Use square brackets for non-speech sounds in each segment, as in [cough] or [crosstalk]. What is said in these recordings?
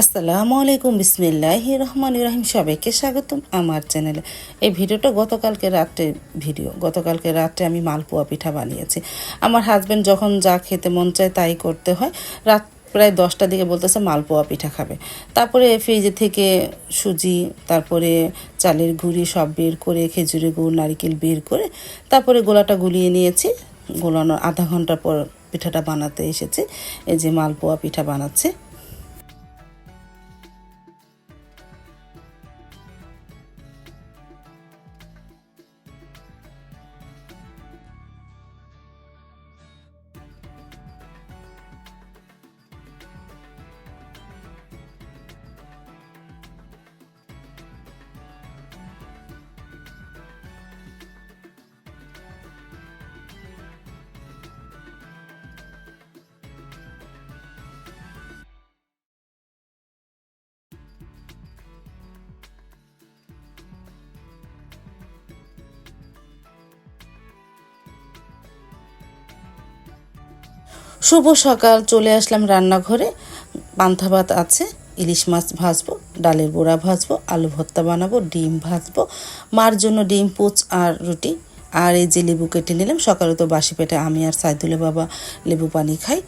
আসসালামু আলাইকুম, বিসমিল্লাহ রহমান রহিম। সবাইকে স্বাগতম আমার চ্যানেলে। এই ভিডিওটা গতকালকে রাত্রে ভিডিও, গতকালকে রাত্রে আমি মালপোয়া পিঠা বানিয়েছি। আমার হাজব্যান্ড যখন যা খেতে মন চায় তাই করতে হয়। রাত প্রায় দশটার দিকে বলতেছে, মালপোয়া পিঠা খাবে। তারপরে ফ্রিজে থেকে সুজি, তারপরে চালের গুঁড়ি সব বের করে, খেজুরের গুড়, নারিকেল বের করে, তারপরে গোলাটা গুলিয়ে নিয়েছি। গোলানোর আধা ঘণ্টা পর পিঠাটা বানাতে এসেছে। এই যে মালপোয়া পিঠা বানাচ্ছে। শুভ সকাল, চলে আসলাম রান্নাঘরে। পান্থা ভাত আছে, ইলিশ মাছ ভাজবো, ডালের বড়া ভাজবো, আলু ভর্তা বানাবো, ডিম ভাজবো। মার জন্য ডিম, পুচ আর রুটি। আর এই যে লেবু কেটে নিলাম, সকালে তো বাসি পেটে আমি আর সাইদুলে বাবা লেবু পানি খাই।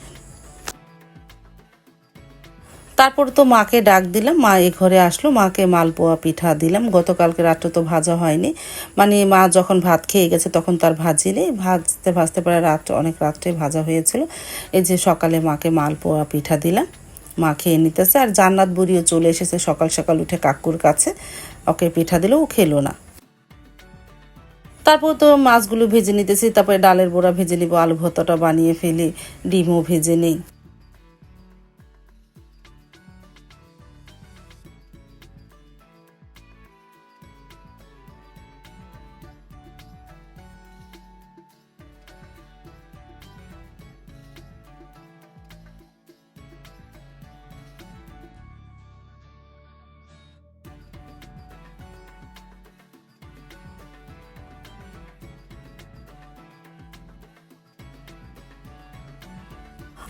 তারপর তো মাকে ডাক দিলাম, মা এ ঘরে আসলো, মাকে মালপোয়া পিঠা দিলাম। গতকালকে রাত্রে তো ভাজা হয়নি। মানে মা যখন ভাত খেয়ে গেছে তখন তার ভাজি নেই। ভাজতে ভাজতে পারে রাত্রে, অনেক রাত্রে ভাজা হয়েছিল। এই যে সকালে মাকে মালপোয়া পিঠা দিলাম, মা খেয়ে নিতেছে। আর জান্নাত বুড়িও চলে এসেছে সকাল সকাল উঠে কাকুর কাছে। ওকে পিঠা দিলেও ও খেলো না। তারপর তো মাছগুলো ভেজে নিতেছি, তারপরে ডালের বড়া ভেজে নিব, আলু ভর্তাটা বানিয়ে ফেলি, ডিমও ভেজে নিই।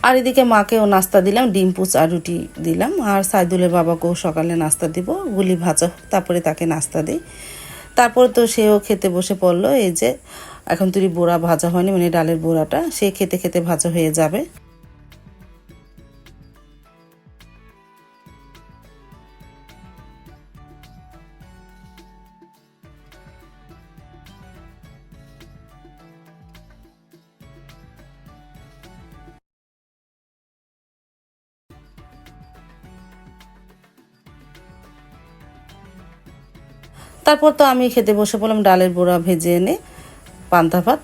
আর এদিকে মাকেও নাস্তা দিলাম, ডিম, পুচ আর রুটি দিলাম। আর সাইদুলের বাবাকেও সকালে নাস্তা দিব, গুলি ভাজা তারপরে তাকে নাস্তা দিই। তারপর তো সেও খেতে বসে পড়ল, এই যে এখন তুই বোড়া ভাজা হয়নি মানে ডালের বোড়াটা, সে খেতে খেতে ভাজা হয়ে যাবে। তারপর তো আমি খেতে বসে পড়লাম ডালের বড়া ভেজে এনে পান্তা ভাত।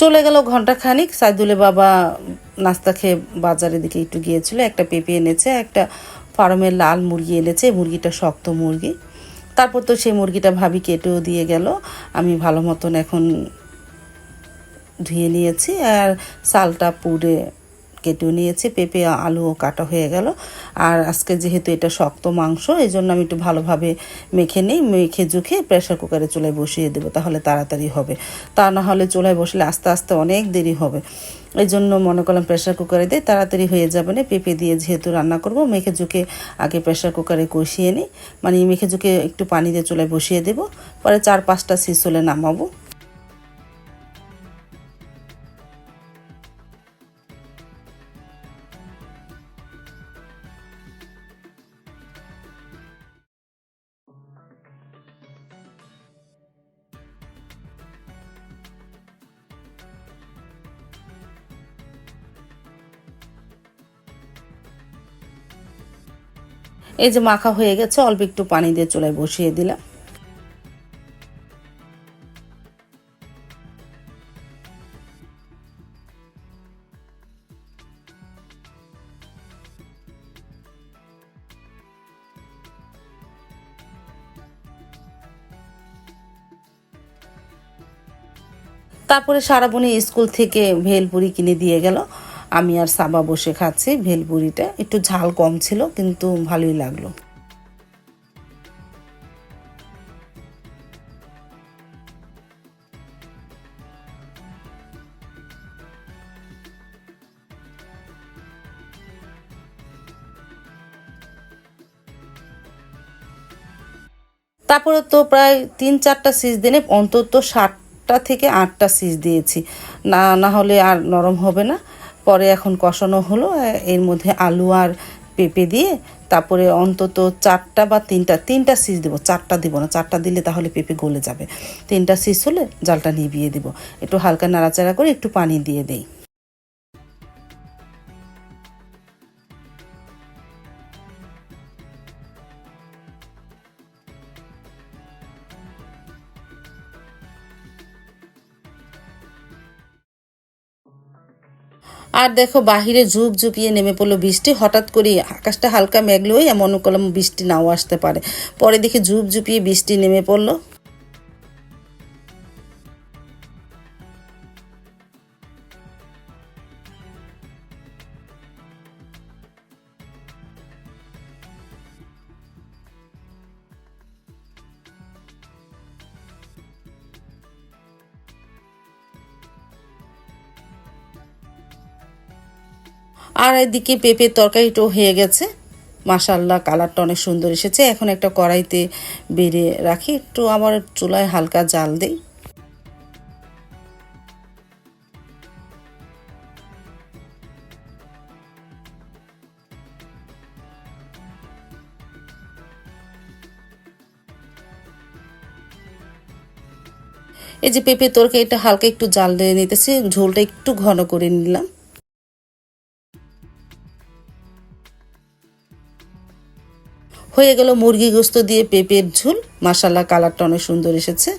চলে গেল ঘণ্টা খানিক সাইদুলের বাবা নাস্তা খেয়ে বাজারের দিকে একটু গিয়েছিল, একটা পেঁপে এনেছে, একটা ফার্মের লাল মুরগি এনেছে মুরগিটা শক্ত মুরগি। তারপর তো সেই মুরগিটা ভাবি কেটেও দিয়ে গেল। আমি ভালো মতন এখন ধুয়ে নিয়েছি আর সালটা পুড়ে কেটেও নিয়েছি, পেঁপে আলুও কাটা হয়ে গেল। আর আজকে যেহেতু এটা শক্ত মাংস, এই জন্য আমি একটু ভালোভাবে মেখে নিই, মেখে জুখে প্রেশার কুকারে চুলায় বসিয়ে দেবো, তাহলে তাড়াতাড়ি হবে। তা না হলে চুলায় বসলে আস্তে আস্তে অনেক দেরি হবে। এই জন্য মনে করলাম প্রেশার কুকারে দিই তাড়াতাড়ি হয়ে যাবে না, পেঁপে দিয়ে যেহেতু রান্না করব, মেখে জুকে আগে প্রেশার কুকারে কষিয়ে নিই মানে মেখে জুকে একটু পানি দিয়ে চুলায় বসিয়ে দেবো, পরে চার পাঁচটা সিস হলে নামাবো। এই যে মাখা হয়ে গেছে, অল্প একটু পানি দিয়ে চুলায় বসিয়ে দিলাম। তারপরে সারাবনি স্কুল থেকে ভেলপুরি কিনে দিয়ে গেল। আমি আর সাবা বসে খাচ্ছি, ভেলপুরিটা। একটু ঝাল কম ছিল, কিন্তু ভালোই লাগল। তারপরে তো প্রায় তিন চারটা সিজ দিনে, অন্তত ষাটটা থেকে আটটা সিজ দিয়েছি। না না হলে আর নরম হবে না। পরে এখন কষানো হলো এর মধ্যে আলু আর পেঁপে দিয়ে তারপরে অন্তত চারটা বা তিনটা তিনটা সিজ দেবো, চারটা দিব না, চারটা দিলে তাহলে পেঁপে গলে যাবে। তিনটা সিজ হলে জালটা নিভিয়ে দেবো। একটু হালকা নাড়াচাড়া করে একটু পানি দিয়ে দেই। আর দেখো, বাহিরে ঝুপ ঝুপিয়ে নেমে পড়ল বৃষ্টি। হঠাৎ করে আকাশটা হালকা মেঘলেই এমন কলম বৃষ্টি নাও আসতে পারে। পরে দেখি ঝুপ ঝুপিয়ে বৃষ্টি নেমে পড়ল। আর এদিকে পেঁপের তরকারিটাও হয়ে গেছে। মাসাল্লাহ কালারটা অনেক সুন্দর এসেছে। এখন একটা কড়াইতে বেড়ে রাখি। একটু আমার চুলায় হালকা জাল দেই। এই যে পেঁপে তরকারিটা হালকা একটু জাল দিয়ে নিতেছি। ঝোলটা একটু ঘন করে নিলাম। হয়ে গেল মুরগি গোস্ত দিয়ে পেঁপের ঝোল। মাসাল্লাহ কালারটা অনেক সুন্দর এসেছে।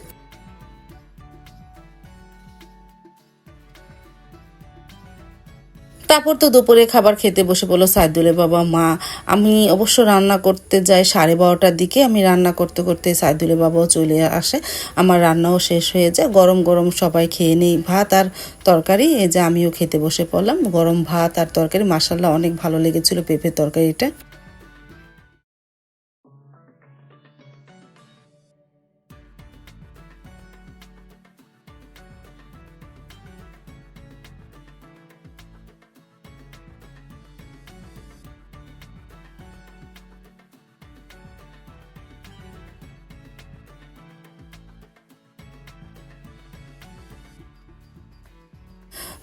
তারপর তো দুপুরে খাবার খেতে বসে বলল, সাইদুলের বাবা, মা, আমি অবশ্য রান্না করতে যাই সাড়ে বারোটার দিকে। আমি রান্না করতে করতে সাইদুলের বাবাও চলে আসে। আমার রান্নাও শেষ হয়ে যায়। গরম গরম সবাই খেয়ে নেই ভাত আর তরকারি। এই যে আমিও খেতে বসে পড়লাম। গরম ভাত আর তরকারি মাসাল্লাহ অনেক ভালো লেগেছিল পেঁপের তরকারিটা।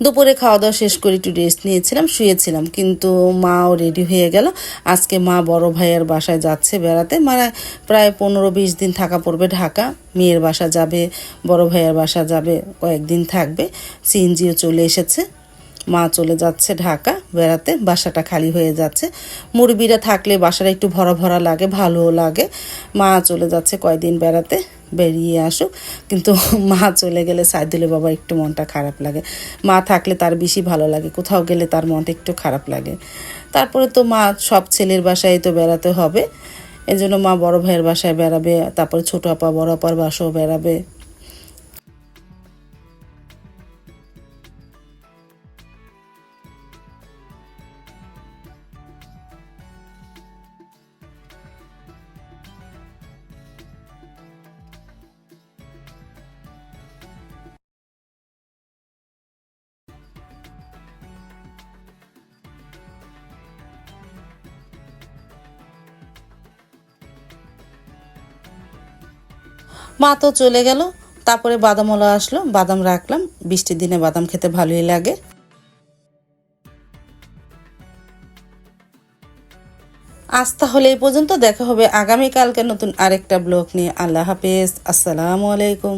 দুপুরে খাওয়া দাওয়া শেষ করে একটু রেস্ট নিয়েছিলাম, শুয়েছিলাম। কিন্তু মাও রেডি হয়ে গেল। আজকে মা বড় ভাইয়ের বাসায় যাচ্ছে বেড়াতে। মানে প্রায় পনেরো বিশ দিন থাকা পড়বে ঢাকা। মেয়ের বাসা যাবে, বড় ভাইয়ের বাসা যাবে, কয়েকদিন থাকবে। সিএনজিও চলে এসেছে। মা চলে যাচ্ছে ঢাকা, বেড়াতে, বাসাটা খালি হয়ে যাচ্ছে। মুরবিরা থাকলে বাসাটা একটু ভরা ভরা লাগে, ভালোও লাগে। মা চলে যাচ্ছে কয়দিন বেড়াতে, বেরিয়ে আসুক। কিন্তু [laughs] মা চলে গেলে সাইদুলে বাবা একটু মনটা খারাপ লাগে। মা থাকলে তার বেশি ভালো লাগে, কোথাও গেলে তার মনটা একটু খারাপ লাগে। তারপরে তো মা সব ছেলের বাসায় তো বেড়াতে হবে। এই জন্য মা বড় ভাইয়ের বাসায় বেড়াবে, তারপরে ছোটো আপা, বড় আপার বাসাও বেড়াবে। মা তো চলে গেল, তারপরে বাদামওয়ালা আসলো, বাদাম রাখলাম, বৃষ্টির দিনে বাদাম খেতে ভালোই লাগে। আজ তাহলে এই পর্যন্ত, দেখা হবে আগামীকালকে নতুন আরেকটা ব্লগ নিয়ে। আল্লাহ হাফেজ, আসসালামু আলাইকুম।